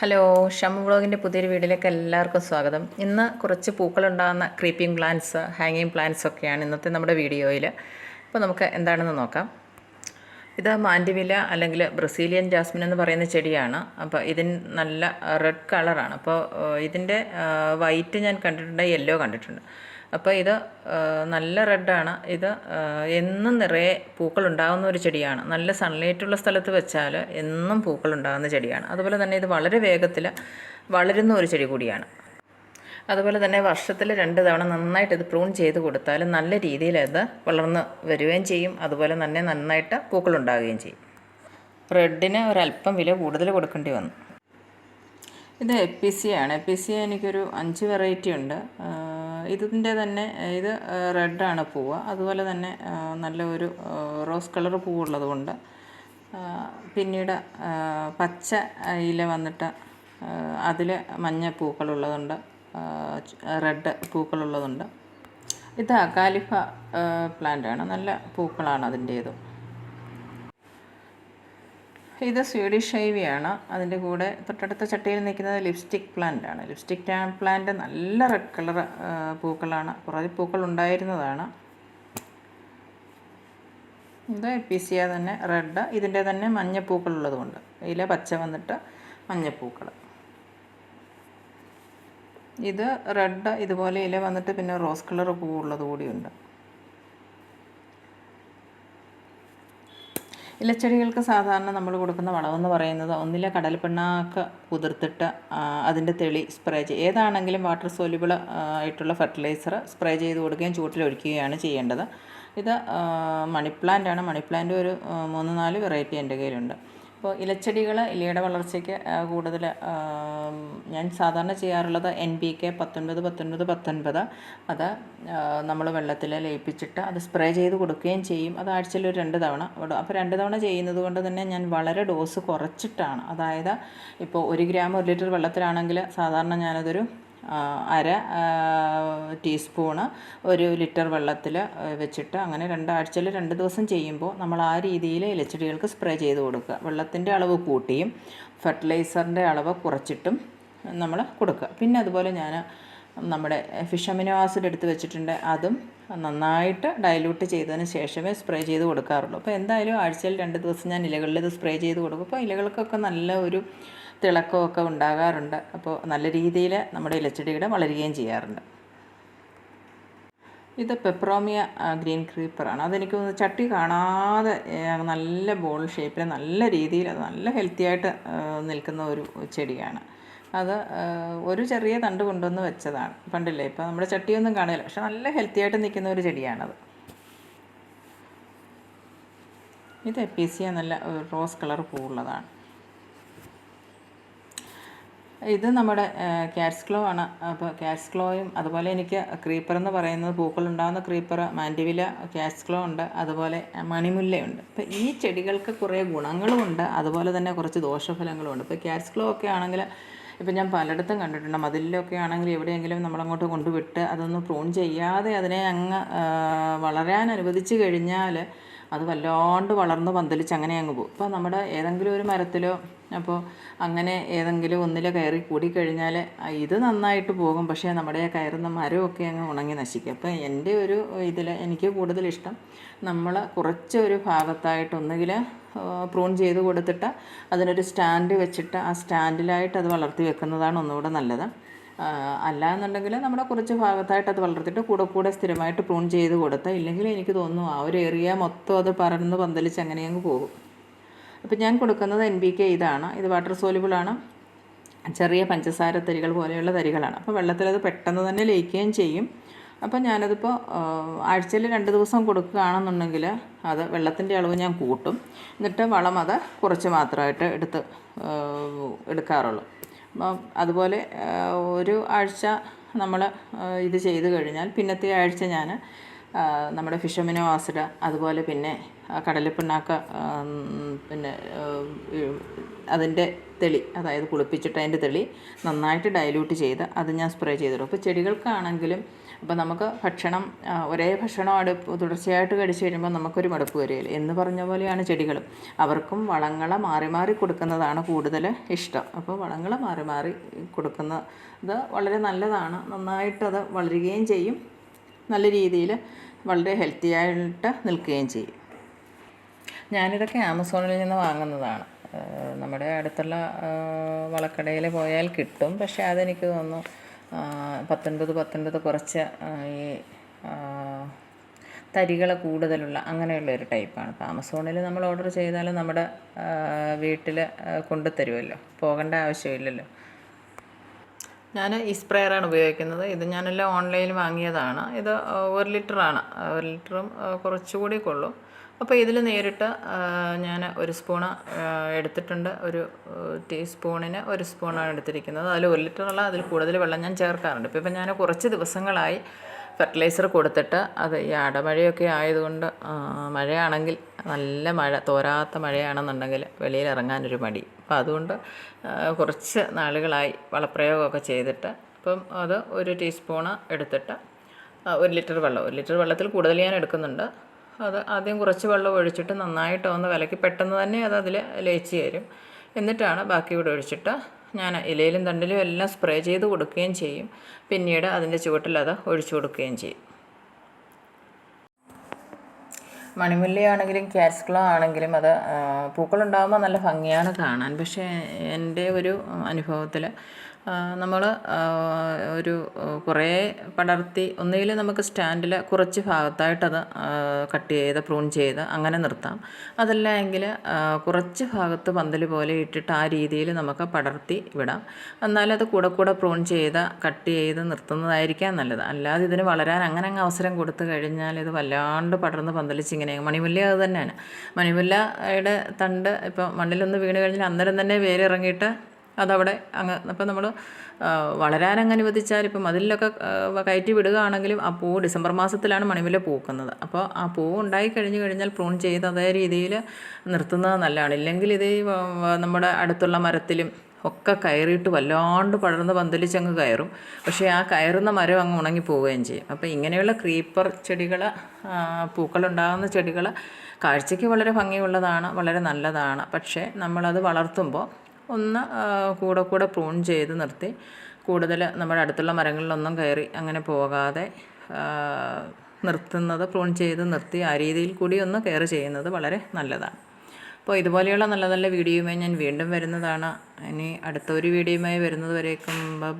Hello Shammah വ്ളോഗിന്റെ പുതിയൊരു വീഡിയോയിലേക്ക് എല്ലാവർക്കും സ്വാഗതം. ഇന്ന് കുറച്ച് പൂക്കളുണ്ടാകുന്ന ക്രീപ്പിംഗ് പ്ലാന്റ്സ് ഹാങ്ങിങ് പ്ലാന്റ്സ് ഒക്കെയാണ് ഇന്നത്തെ നമ്മുടെ വീഡിയോയിൽ അപ്പോൾ നമുക്ക് എന്താണെന്ന് നോക്കാം. ഇത് മാൻഡിവില അല്ലെങ്കിൽ ബ്രസീലിയൻ ജാസ്മിൻ എന്ന് പറയുന്ന ചെടിയാണ്. അപ്പോൾ ഇതിന് നല്ല റെഡ് കളറാണ് അപ്പോൾ ഇതിന്റെ വൈറ്റ് ഞാൻ കണ്ടിട്ടുണ്ട് യെല്ലോ കണ്ടിട്ടുണ്ട്. അപ്പോൾ ഇത് നല്ല റെഡാണ്. ഇത് എന്നും നിറയെ പൂക്കൾ ഉണ്ടാകുന്ന ഒരു ചെടിയാണ്. നല്ല സൺലൈറ്റുള്ള സ്ഥലത്ത് വെച്ചാൽ എന്നും പൂക്കൾ ഉണ്ടാകുന്ന ചെടിയാണ്. അതുപോലെ തന്നെ ഇത് വളരെ വേഗത്തിൽ വളരുന്ന ഒരു ചെടി കൂടിയാണ്. അതുപോലെ തന്നെ വർഷത്തിൽ രണ്ട് തവണ നന്നായിട്ട് ഇത് പ്രൂൺ ചെയ്ത് കൊടുത്താൽ നല്ല രീതിയിൽ അത് വളർന്ന് വരികയും ചെയ്യും. അതുപോലെ തന്നെ നന്നായിട്ട് പൂക്കൾ ഉണ്ടാകുകയും ചെയ്യും. റെഡിന് ഒരല്പം വില കൂടുതൽ കൊടുക്കേണ്ടി വന്നു. ഇത് എപ്പിസിയാണ്. ആണ് എപ്പിസി എനിക്കൊരു അഞ്ച് വെറൈറ്റി ഉണ്ട്. ഇതിന്റെ തന്നെ ഇത് റെഡാണ് പൂവ്. അതുപോലെ തന്നെ നല്ല ഒരു റോസ് കളർ പൂവുള്ളത് കൊണ്ട് പിന്നീട് പച്ച ഇല വന്നിട്ട് അതിൽ മഞ്ഞ പൂക്കളുള്ളതുണ്ട് റെഡ് പൂക്കളുള്ളതുണ്ട് ഇത് അകാലിഫ പ്ലാന്റാണ്. നല്ല പൂക്കളാണ് അതിന്റേതും. ഇത് സ്വീഡിഷ് ഐവിയാണ് അതിന്റെ കൂടെ തൊട്ടടുത്ത ചട്ടിയിൽ നിൽക്കുന്നത് ലിപ്സ്റ്റിക് പ്ലാന്റ് ആണ്. ലിപ്സ്റ്റിക് പ്ലാന്റ് നല്ല റെഡ് കളർ പൂക്കളാണ്. കുറേ പൂക്കൾ ഉണ്ടായിരുന്നതാണ്. ഇത് എപ്പിസിയ തന്നെ റെഡ്. ഇതിന്റെ തന്നെ മഞ്ഞപ്പൂക്കൾ ഉള്ളതുകൊണ്ട്. ഇല പച്ച വന്നിട്ട് മഞ്ഞപ്പൂക്കൾ ഇത് റെഡ് ഇതുപോലെ ഇല വന്നിട്ട് പിന്നെ റോസ് കളർ പൂവുള്ളത് കൂടിയുണ്ട്. ഇലച്ചെടികൾക്ക് സാധാരണ നമ്മൾ കൊടുക്കുന്ന വളമെന്ന് പറയുന്നത് ഒന്നിലെ കടൽപ്പിണ്ണാക്ക് കുതിർത്തിട്ട് അതിന്റെ തെളി സ്പ്രേ ചെയ്യുക ഏതാണെങ്കിലും വാട്ടർ സോല്യൂബിൾ ആയിട്ടുള്ള ഫെർട്ടിലൈസർ സ്പ്രേ ചെയ്ത് കൊടുക്കുകയും ചൂട്ടിലൊഴിക്കുകയാണ് ചെയ്യേണ്ടത്. ഇത് മണി പ്ലാന്റ് ആണ്. ഒരു മൂന്ന് നാല് വെറൈറ്റി എന്റെ കയ്യിലുണ്ട്. അപ്പോൾ ഇലച്ചെടികൾ ഇലയുടെ വളർച്ചയ്ക്ക് കൂടുതൽ ഞാൻ സാധാരണ ചെയ്യാറുള്ളത് എൻ ബി കെ പത്തൊൻപത് പത്തൊൻപത് പത്തൊൻപത്. അത് നമ്മൾ വെള്ളത്തിൽ ലയിപ്പിച്ചിട്ട് അത് സ്പ്രേ ചെയ്ത് കൊടുക്കുകയും ചെയ്യും. അത് ആഴ്ചയിൽ ഒരു രണ്ട് തവണ. അപ്പോൾ രണ്ട് തവണ ചെയ്യുന്നത് കൊണ്ട് തന്നെ ഞാൻ വളരെ ഡോസ് കുറച്ചിട്ടാണ്. അതായത് ഇപ്പോൾ ഒരു ഗ്രാം ഒരു ലിറ്റർ വെള്ളത്തിലാണെങ്കിൽ സാധാരണ ഞാനതൊരു അര ടീസ്പൂണ് ഒരു ലിറ്റർ വെള്ളത്തിൽ വെച്ചിട്ട് അങ്ങനെ രണ്ടാഴ്ചയിൽ രണ്ട് ദിവസം ചെയ്യുമ്പോൾ നമ്മൾ ആ രീതിയിൽ ഇലച്ചെടികൾക്ക് സ്പ്രേ ചെയ്ത് കൊടുക്കുക. വെള്ളത്തിന്റെ അളവ് കൂട്ടിയും ഫെർട്ടിലൈസറിന്റെ അളവ് കുറച്ചിട്ടും നമ്മൾ കൊടുക്കുക. പിന്നെ അതുപോലെ ഞാൻ നമ്മുടെ ഫിഷ് അമിനോ ആസിഡ് എടുത്ത് വെച്ചിട്ടുണ്ട്. അതും നന്നായിട്ട് ഡൈല്യൂട്ട് ചെയ്തതിന് ശേഷമേ സ്പ്രേ ചെയ്ത് കൊടുക്കാറുള്ളൂ. അപ്പോൾ എന്തായാലും ആഴ്ചയിൽ രണ്ട് ദിവസം ഞാൻ ഇലകളിൽ ഇത് സ്പ്രേ ചെയ്ത് കൊടുക്കും. അപ്പോൾ ഇലകൾക്കൊക്കെ നല്ല ഒരു തിളക്കമൊക്കെ ഉണ്ടാകാറുണ്ട്. അപ്പോൾ നല്ല രീതിയിൽ നമ്മുടെ ഇലച്ചെടികൾ വളരുകയും ചെയ്യാറുണ്ട്. ഇത് പെപ്രോമിയ ഗ്രീൻ ക്രീപ്പറാണ് അതെനിക്ക് തോന്നുന്നു ചട്ടി കാണാതെ നല്ല ബോൾ ഷേപ്പിൽ നല്ല രീതിയിൽ അത് നല്ല ഹെൽത്തി ആയിട്ട് നിൽക്കുന്ന ഒരു ചെടിയാണ്. അത് ഒരു ചെറിയ തണ്ട് കൊണ്ടുവന്ന് വെച്ചതാണ് പണ്ടില്ലേ. ഇപ്പോൾ നമ്മുടെ ചട്ടിയൊന്നും കാണില്ല. പക്ഷെ നല്ല ഹെൽത്തി ആയിട്ട് നിൽക്കുന്ന ഒരു ചെടിയാണത്. ഇത് എപ്പീസിയ നല്ല റോസ് കളർ പൂവുള്ളതാണ്. ഇത് നമ്മുടെ ക്യാറ്റ്സ് ക്ലോ ആണ്. അപ്പോൾ ക്യാറ്റ്സ് ക്ലോയും അതുപോലെ എനിക്ക് ക്രീപ്പർ എന്ന് പറയുന്നത് പൂക്കളുണ്ടാകുന്ന ക്രീപ്പർ മാൻഡിവില ക്യാറ്റ്സ് ക്ലോ ഉണ്ട്. അതുപോലെ മണിമുല്ലയുണ്ട്. അപ്പോൾ ഈ ചെടികൾക്ക് കുറേ ഗുണങ്ങളുമുണ്ട് അതുപോലെ തന്നെ കുറച്ച് ദോഷഫലങ്ങളുമുണ്ട് ഇപ്പോൾ ക്യാറ്റ്സ് ക്ലോ ഒക്കെ ആണെങ്കിൽ ഇപ്പം ഞാൻ പലയിടത്തും കണ്ടിട്ടുണ്ട്. മതിലിലൊക്കെ ആണെങ്കിൽ എവിടെയെങ്കിലും നമ്മളങ്ങോട്ട് കൊണ്ടുവിട്ട് അതൊന്ന് പ്രൂൺ ചെയ്യാതെ അതിനെ അങ്ങ് വളരാൻ അനുവദിച്ചു കഴിഞ്ഞാൽ അത് വല്ലാണ്ട് വളർന്ന് പന്തലിച്ച് അങ്ങനെ അങ്ങ് പോകും. അപ്പോൾ നമ്മുടെ ഏതെങ്കിലും ഒരു മരത്തിലോ അപ്പോൾ അങ്ങനെ ഏതെങ്കിലും ഒന്നിൽ കയറി കൂടിക്കഴിഞ്ഞാൽ ഇത് നന്നായിട്ട് പോകും. പക്ഷേ നമ്മുടെ കയറുന്ന മരമൊക്കെ അങ്ങ് ഉണങ്ങി നശിക്കും. അപ്പോൾ എന്റെ ഒരു ഇതിൽ എനിക്ക് കൂടുതലിഷ്ടം നമ്മൾ കുറച്ചൊരു ഭാഗത്തായിട്ട് ഒന്നുകിൽ പ്രൂൺ ചെയ്ത് കൊടുത്തിട്ട് അതിനൊരു സ്റ്റാൻഡ് വെച്ചിട്ട് ആ സ്റ്റാൻഡിലായിട്ട് അത് വളർത്തി വെക്കുന്നതാണ് ഒന്നുകൂടെ നല്ലത്. അല്ല എന്നുണ്ടെങ്കിൽ നമ്മുടെ കുറച്ച് ഭാഗത്തായിട്ട് അത് വളർത്തിയിട്ട് കൂടെ കൂടെ സ്ഥിരമായിട്ട് പ്രൂൺ ചെയ്ത് കൊടുത്താൽ ഇല്ലെങ്കിൽ എനിക്ക് തോന്നുന്നു ആ ഒരു ഏരിയ മൊത്തം അത് പറന്ന് പന്തലിച്ച് അങ്ങനെയങ്ങ് പോകും. അപ്പോൾ ഞാൻ കൊടുക്കുന്നത് എൻ ബി കെ ഇതാണ്. ഇത് വാട്ടർ സോലുബിൾ ആണ്. ചെറിയ പഞ്ചസാര തരികൾ പോലെയുള്ള തരികളാണ്. അപ്പോൾ വെള്ളത്തിൽ അത് പെട്ടെന്ന് തന്നെ ലയിക്കുകയും ചെയ്യും. അപ്പോൾ ഞാനതിപ്പോൾ ആഴ്ചയിൽ രണ്ട് ദിവസം കൊടുക്കുകയാണെന്നുണ്ടെങ്കിൽ അത് വെള്ളത്തിന്റെ അളവ് ഞാൻ കൂട്ടും. എന്നിട്ട് വളം അത് കുറച്ച് മാത്രമായിട്ട് എടുത്ത് എടുക്കാറുള്ളൂ. അതുപോലെ ഒരു ആഴ്ച നമ്മൾ ഇത് ചെയ്തു കഴിഞ്ഞാൽ പിന്നത്തെ ആഴ്ച ഞാൻ നമ്മുടെ ഫിഷമിനോ ആസിഡ് അതുപോലെ പിന്നെ കടലപ്പിണ്ണാക്ക പിന്നെ അതിന്റെ തെളി അതായത് കുളിപ്പിച്ചിട്ട് അതിന്റെ തെളി നന്നായിട്ട് ഡൈല്യൂട്ട് ചെയ്ത് അത് ഞാൻ സ്പ്രേ ചെയ്തിടും. അപ്പോൾ ചെടികൾക്കാണെങ്കിലും അപ്പോൾ നമുക്ക് ഭക്ഷണം ഒരേ ഭക്ഷണം അടുപ്പ് തുടർച്ചയായിട്ട് കഴിച്ചു കഴിയുമ്പോൾ നമുക്കൊരു മടുപ്പ് വരികയില്ല. എന്ന് പറഞ്ഞ പോലെയാണ് ചെടികളും. അവർക്കും വളങ്ങളെ മാറി മാറി കൊടുക്കുന്നതാണ് കൂടുതൽ ഇഷ്ടം. അപ്പോൾ വളങ്ങൾ മാറി മാറി കൊടുക്കുന്നത് വളരെ നല്ലതാണ്. നന്നായിട്ടത് വളരുകയും ചെയ്യും. നല്ല രീതിയിൽ വളരെ ഹെൽത്തി ആയിട്ട് നിൽക്കുകയും ചെയ്യും. ഞാനിതൊക്കെ ആമസോണിൽ നിന്ന് വാങ്ങുന്നതാണ്. നമ്മുടെ അടുത്തുള്ള വളക്കടയിൽ പോയാൽ കിട്ടും. പക്ഷേ അതെനിക്ക് തോന്നുന്നു പത്തൊൻപത് പത്തൊൻപത് കുറച്ച് ഈ തരികൾ കൂടുതലുള്ള അങ്ങനെയുള്ള ഒരു ടൈപ്പാണ്. അപ്പോൾ ആമസോണിൽ നമ്മൾ ഓർഡർ ചെയ്താൽ നമ്മുടെ വീട്ടിൽ കൊണ്ടുതരുമല്ലോ പോകേണ്ട ആവശ്യമില്ലല്ലോ. ഞാൻ ഈ സ്പ്രെയറാണ് ഉപയോഗിക്കുന്നത്. ഇത് ഞാനെല്ലാം ഓൺലൈനിൽ വാങ്ങിയതാണ്. ഇത് ഒരു ലിറ്ററാണ്. ഒരു ലിറ്ററും കുറച്ചുകൂടി കൊള്ളും. അപ്പോൾ ഇതിൽ നേരിട്ട് ഞാൻ ഒരു സ്പൂണ് എടുത്തിട്ടുണ്ട്. ഒരു ടീസ്പൂണിന് ഒരു സ്പൂണാണ് എടുത്തിരിക്കുന്നത്. അതിൽ ഒരു ലിറ്ററുള്ള അതിൽ കൂടുതൽ വെള്ളം ഞാൻ ചേർക്കാറുണ്ട്. ഇപ്പോൾ ഇപ്പം ഞാൻ കുറച്ച് ദിവസങ്ങളായി ഫെർട്ടിലൈസർ കൊടുത്തിട്ട് അത് ഈ അടമഴയൊക്കെ ആയതുകൊണ്ട് മഴയാണെങ്കിൽ നല്ല മഴ തോരാത്ത മഴയാണെന്നുണ്ടെങ്കിൽ വെളിയിൽ ഇറങ്ങാനൊരു മടി. അപ്പോൾ അതുകൊണ്ട് കുറച്ച് നാളുകളായി വളപ്രയോഗമൊക്കെ ചെയ്തിട്ട് അപ്പം അത് ഒരു ടീസ്പൂണ് എടുത്തിട്ട് ഒരു ലിറ്റർ വെള്ളം ഒരു ലിറ്റർ വെള്ളത്തിൽ കൂടുതൽ ഞാൻ എടുക്കുന്നുണ്ട്. അത് ആദ്യം കുറച്ച് വെള്ളം ഒഴിച്ചിട്ട് നന്നായിട്ട് ഒന്ന് കലക്കി പെട്ടെന്ന് തന്നെ അത് അതിൽ ലയിച്ച് തരും എന്നിട്ടാണ് ബാക്കി കൂടെ ഒഴിച്ചിട്ട് ഞാൻ ഇലയിലും തണ്ടിലും എല്ലാം സ്പ്രേ ചെയ്ത് കൊടുക്കുകയും ചെയ്യും. പിന്നീട് അതിന്റെ ചുവട്ടിൽ അത് ഒഴിച്ചു കൊടുക്കുകയും ചെയ്യും. മണിമുല്ലയാണെങ്കിലും ക്യാറ്റ്സ്ക്ലോ ആണെങ്കിലും അത് പൂക്കളുണ്ടാകുമ്പോൾ നല്ല ഭംഗിയാണ് കാണാൻ. പക്ഷേ എന്റെ ഒരു അനുഭവത്തിൽ നമ്മൾ ഒരു കുറേ പടർത്തി ഒന്നുകിൽ നമുക്ക് സ്റ്റാൻഡിൽ കുറച്ച് ഭാഗത്തായിട്ടത് കട്ട് ചെയ്ത് പ്രൂൺ ചെയ്ത് അങ്ങനെ നിർത്താം. അതല്ല എങ്കിൽ കുറച്ച് ഭാഗത്ത് പന്തൽ പോലെ ഇട്ടിട്ട് ആ രീതിയിൽ നമുക്ക് പടർത്തി വിടാം. എന്നാലും അത് കൂടെ കൂടെ പ്രൂൺ ചെയ്ത് കട്ട് ചെയ്ത് നിർത്തുന്നതായിരിക്കാം നല്ലത്. അല്ലാതെ ഇതിന് വളരാൻ അങ്ങനെ അങ്ങ് അവസരം കൊടുത്തു കഴിഞ്ഞാൽ ഇത് വല്ലാണ്ട് പടർന്ന് പന്തലിച്ച് ഇങ്ങനെ. മണിമുല്ല അത് തന്നെയാണ്. മണിമുല്ലയുടെ തണ്ട് ഇപ്പോൾ മണ്ണിലൊന്ന് വീണ് കഴിഞ്ഞാൽ അന്നേരം തന്നെ വേരിറങ്ങിയിട്ട് അതവിടെ അങ്ങ് അപ്പോൾ നമ്മൾ വളരാൻ അങ്ങ് അനുവദിച്ചാൽ ഇപ്പം അതിലൊക്കെ കയറ്റി വിടുകയാണെങ്കിലും ആ പൂ ഡിസംബർ മാസത്തിലാണ് മണിമുല്ല പൂക്കുന്നത്. അപ്പോൾ ആ പൂ ഉണ്ടായി കഴിഞ്ഞ് കഴിഞ്ഞാൽ പ്രൂൺ ചെയ്ത് അതേ രീതിയിൽ നിർത്തുന്നത് നല്ലതാണ്. ഇല്ലെങ്കിൽ ഇത് നമ്മുടെ അടുത്തുള്ള മരത്തിലും ഒക്കെ കയറിയിട്ട് വല്ലാണ്ട് പടർന്ന് പന്തലിച്ചങ്ങ് കയറും. പക്ഷേ ആ കയറുന്ന മരം അങ്ങ് ഉണങ്ങി പോവുകയും ചെയ്യും. അപ്പോൾ ഇങ്ങനെയുള്ള ക്രീപ്പർ ചെടികൾ പൂക്കളുണ്ടാകുന്ന ചെടികൾ കാഴ്ചയ്ക്ക് വളരെ ഭംഗിയുള്ളതാണ് വളരെ നല്ലതാണ്. പക്ഷേ നമ്മളത് വളർത്തുമ്പോൾ ഒന്ന് കൂടെ കൂടെ പ്രൂൺ ചെയ്ത് നിർത്തി കൂടുതൽ നമ്മുടെ അടുത്തുള്ള മരങ്ങളിലൊന്നും കയറി അങ്ങനെ പോകാതെ നിർത്തുന്നത് പ്രൂൺ ചെയ്ത് നിർത്തി ആ രീതിയിൽ കൂടി ഒന്ന് കെയർ ചെയ്യുന്നത് വളരെ നല്ലതാണ്. അപ്പോൾ ഇതുപോലെയുള്ള നല്ല നല്ല വീഡിയോയുമായി ഞാൻ വീണ്ടും വരുന്നതാണ്. ഇനി അടുത്ത ഒരു വീഡിയോയുമായി വരുന്നത് വരേക്കും ബൈ